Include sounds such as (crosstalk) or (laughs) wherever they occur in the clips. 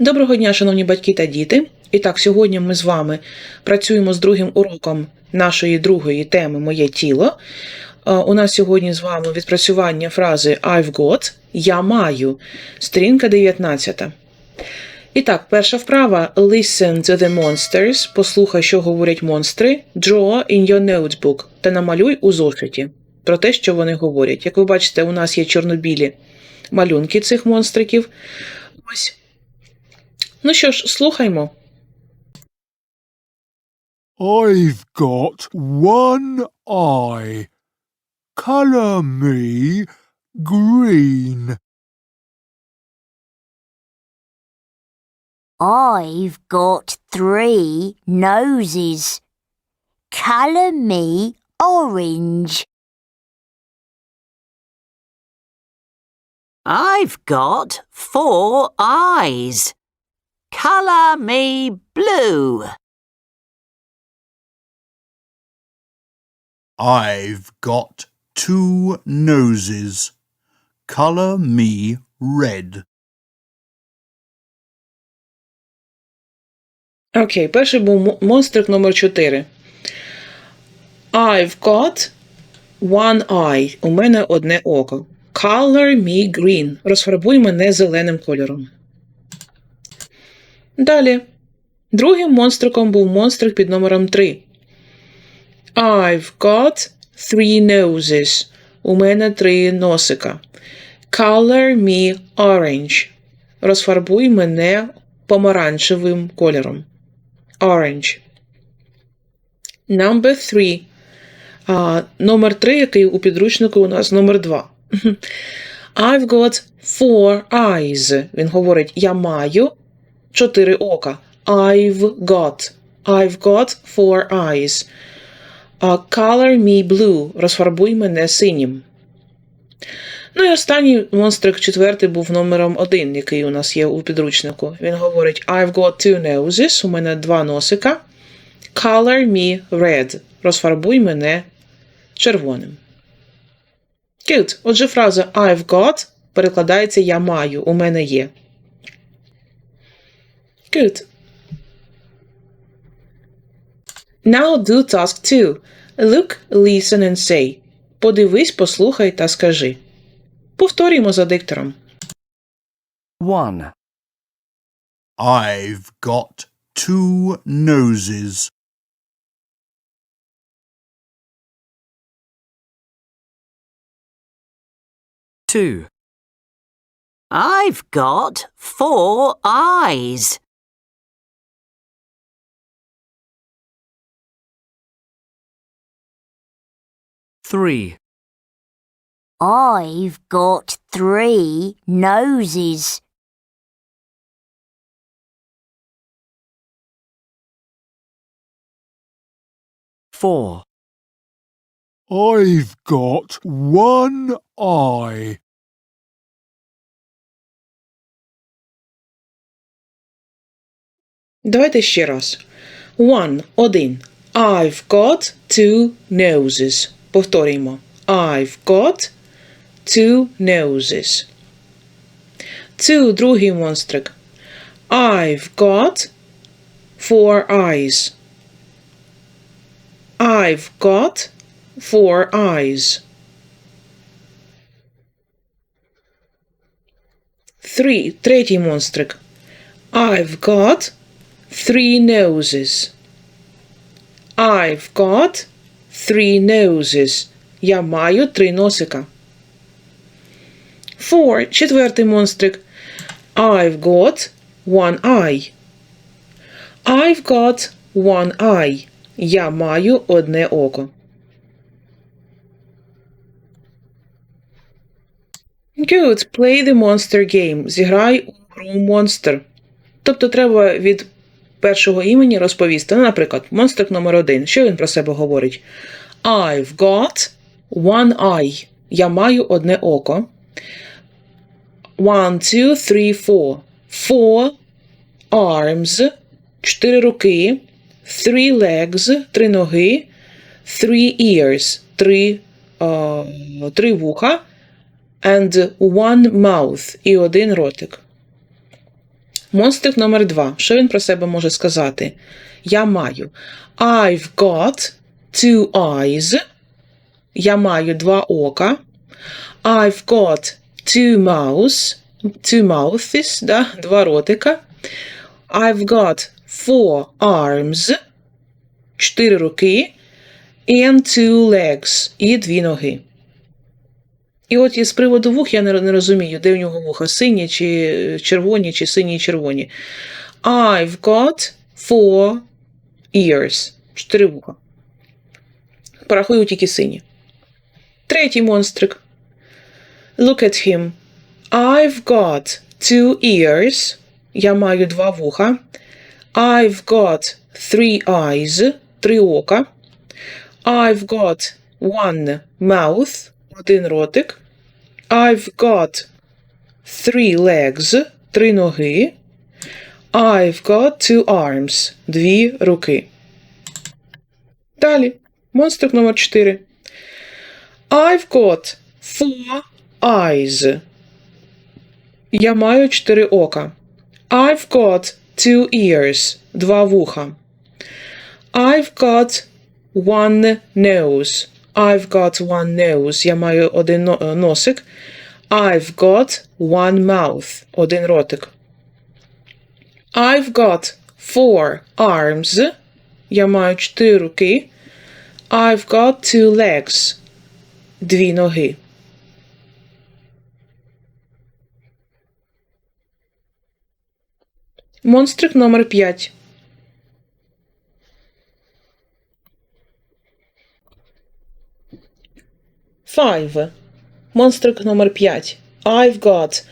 Доброго дня, шановні батьки та діти. І так, сьогодні ми з вами працюємо з другим уроком нашої другої теми Моє тіло. Е, У нас сьогодні з вами відпрацювання фрази I've got Я маю. Сторінка 19. І так, перша вправа Listen to the monsters. Послухай, що говорять монстри. Draw in your notebook. Та намалюй у зошиті про те, що вони говорять. Як ви бачите, у нас є чорнобілі малюнки цих монстриків. Ось. Ну що ж, слухаймо. I've got one eye. Colour me green. I've got three noses. Colour me orange. I've got four eyes. Colour me blue. I've got two noses. Colour me red. Окей, перший був мо- монстрик номер 4. I've got one eye. У мене одне око. Color me green. Розфарбуй мене зеленим кольором. Далі. Другим монстриком був монстрик під номером 3. I've got three noses. У мене три носика. Color me orange. Розфарбуй мене помаранчевим кольором. Orange. Number three. А, номер три, який у підручнику у нас номер два. (laughs) I've got four eyes. Він говорить: Я маю чотири ока. I've got. I've got four eyes. А, color me blue. Розфарбуй мене синім. Ну і останній монстрик четвертий був номером один, який у нас є у підручнику. Він говорить: I've got two noses, у мене два носика. Color me red. Розфарбуй мене червоним. Good. Отже, фраза I've got перекладається Я маю, у мене є. Good. Now do task 2. Look, listen and say. Подивись, послухай та скажи. Повторюємо за диктором. 1. I've got two noses. Two. I've got four eyes. Three. I've got three noses. Four. I've got one eye. Давайте ще раз. One. Один. I've got two noses. Повторюємо. I've got two noses. Two. Другий монстрик. I've got four eyes. I've got four eyes. Three. Третій монстрик. I've got three noses. I've got three noses. Я маю три носика. Four. Четвертий монстрик. I've got one eye. I've got one eye. Я маю одне око. Good. Play the monster game. Зіграй у гру Monster. Тобто треба від першого імені розповісти. Ну, наприклад, монстрик номер один. Що він про себе говорить? I've got one eye. Я маю одне око. One, two, three, four. Four arms. Чотири руки. Three legs. Три ноги. Three ears. Три, е, три вуха. And one mouth. І один ротик. Монстрик номер два. Що він про себе може сказати? Я маю. I've got two eyes. Я маю два ока. I've got two mouths. Two mouths, да? два ротика. I've got four arms. Чотири руки. And two legs. І дві ноги. І от із приводу вух я не, розумію, де в нього вуха, сині чи червоні, чи сині і червоні. I've got four ears. Чотири вуха. Порахую тільки сині. Третій монстрик. Look at him. I've got two ears. Я маю два вуха. I've got three eyes. Три ока. I've got one mouth. Один ротик. I've got three legs. Три ноги. I've got two arms. Дві руки. Далі. Монстрик номер 4. I've got four eyes. Я маю чотири ока. I've got two ears. Два вуха. I've got one nose. I've got one nose. Я маю один е, носик. I've got one mouth. Один ротик. I've got four arms. Я маю чотири руки. I've got two legs. Дві ноги. Монстрик номер 5. Five. Монстрик номер 5. I've got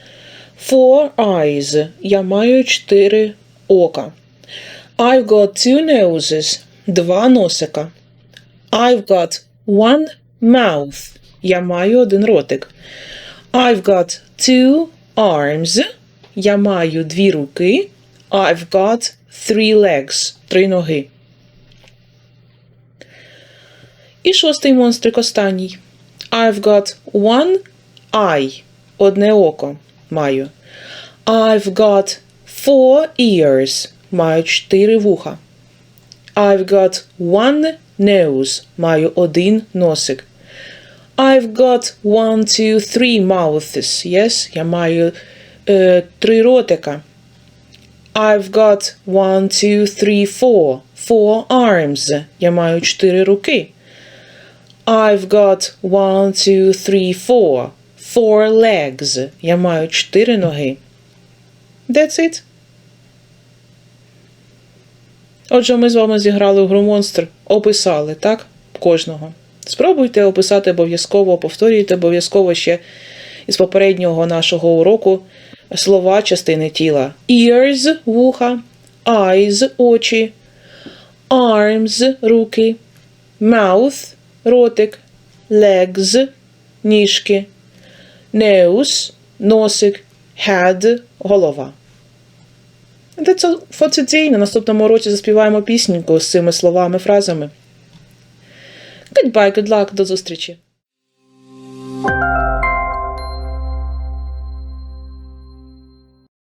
four eyes. Я маю чотири ока. I've got two noses. Два носика. I've got one mouth. Я маю один ротик. I've got two arms. Я маю дві руки. I've got three legs. Три ноги. І шостий монстрик останній. I've got one eye. Одне око маю. I've got four ears. Маю чотири вуха. I've got one nose. Маю один носик. I've got one, two, three mouths. Yes, я маю е, три ротика. I've got one, two, three, four. Four arms. Я маю чотири руки. I've got one, two, three, four. Four legs. Я маю чотири ноги. That's it. Отже, ми з вами зіграли в гру монстр, описали, так? Кожного. Спробуйте описати обов'язково, повторюйте обов'язково ще із попереднього нашого уроку слова частини тіла. Ears – вуха, eyes – очі, arms – руки, mouth – ротик, legs – ніжки, nose – носик, head – голова. For. На наступному році заспіваємо пісеньку з цими словами, фразами. Goodbye, good luck, до зустрічі!